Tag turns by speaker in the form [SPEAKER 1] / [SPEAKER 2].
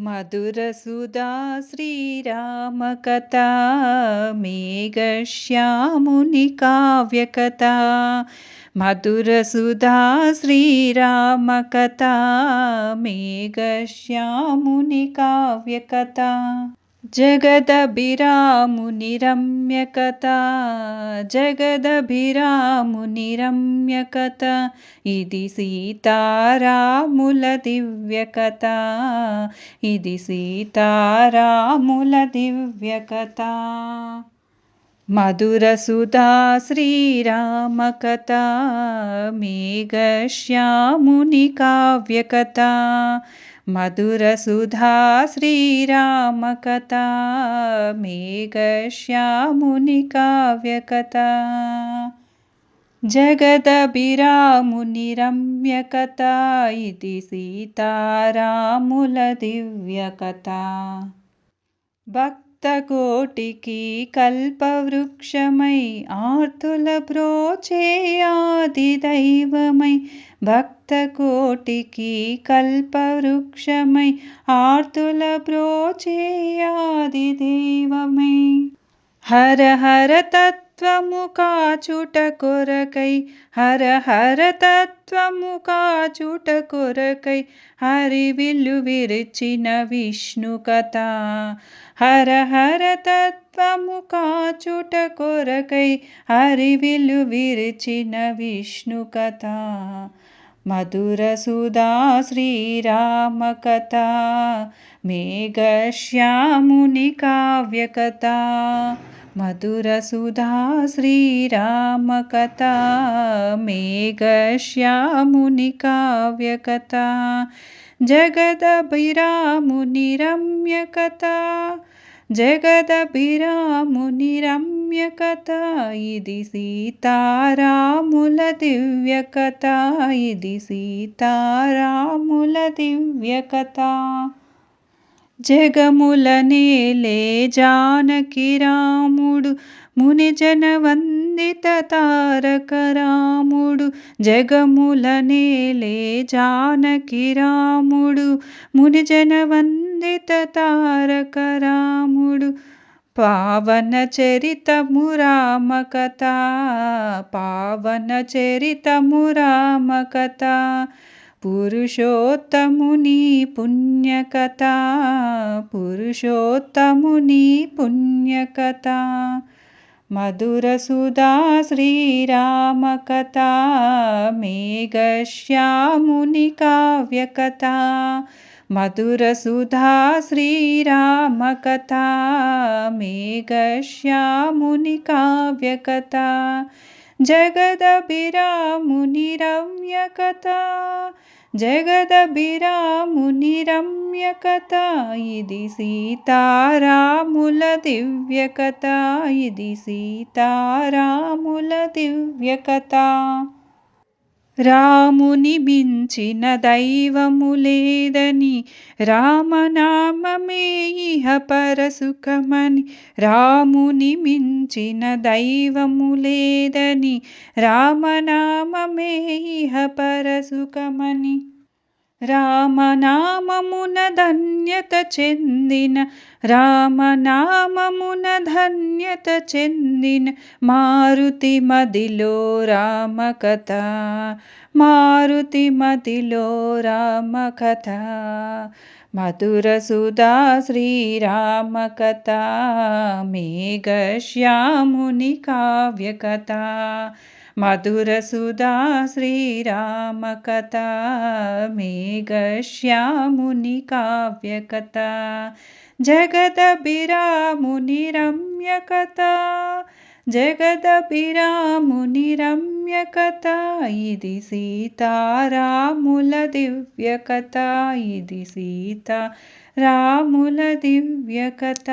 [SPEAKER 1] मधुरसुधा श्रीरामकथा मेघश्यामुनिकाव्यकथा मधुरसुधा श्रीरामकथा मेघश्यामुनिकाव्यकथा। మేఘశ్యాముని కావ్యకథా జగదభిరాముని రమ్యకథ జగదభిరాముని రమ్యకథ మధురసుతా శ్రీరామకథ మేఘశ్యాముని కావ్యకథ మధురసుధా శ్రీరామకథ మేఘశ్యాముని కావ్యకథ జగదభిరాముని రమ్యకథ ఇది సీతారాముల దివ్యకథ భక్తకోటికి भक् कल्पवृक्षमयि कल्पवृक्षमयी भक्तकोटिकी कल्पवृक्षमयि आर्तुल हर हर तत् తత్వము కాచుట కొరకై హర హర తత్వము కాచుట కొరకై హరి విల్లు విరిచిన విష్ణు కథ. హర హర తత్వము కాచుట కొరకై హరి విల్లు విరిచిన విష్ణు కథ. మధురసుధా శ్రీరామకథ మేఘశ్యాముని కావ్యకథ మధురసుధా శ్రీరామకథ మేఘశ్యాముని కావ్యకథ జగదభిరాముని రమ్యకథ జగదభిరాముని రమ్యకథ ఇది సీతారాముల దివ్యకథ ఇది సీతారాముల దివ్యకథ. జగముల నేలే జానకి రాముడు మునిజన వందిత తారక రాముడు జగముల నేలే జానకి రాముడు మునిజన వందిత తారక రాముడు. పావన చరితము రామ కథ పావన చరితము రామ కథ. पुरुषोत्तमुनि पुण्यकथा पुरुषोत्तमुनि पुण्यकथा मधुरसुधा श्रीरामकथा मेघश्यामुनिकाव्यकथा मधुरसुधा श्रीरामकथा मेघश्यामुनिकाव्यकथा జగదభిరాముని రమ్యకథ జగదభిరాముని రమ్యకథ ఇది సీతారాముల దివ్యకథ ఇది సీతారాముల దివ్యకథ. రాముని మించిన దైవము లేదని రామనామమే ఇహ పరసుఖమని రాముని మించిన దైవము లేదని రామనామమే ఇహ పరసుఖమని. రామనామమున ధన్యత చెందిన రామనామమున ధన్యత చెందిన మారుతి మదిలో రామకథ మారుతి మదిలో రామకథ మధురసుధా శ్రీరామకథ మేఘశ్యాముని కావ్యకథ మధురసుధా శ్రీరామకథ మేఘశ్యాముని కావ్యకథ జగదభిరాముని రమ్యకథ జగదభిరాముని రమ్యకథ ఇది సీతారాముల దివ్యకథ ఇది సీత రాముల దివ్యకథ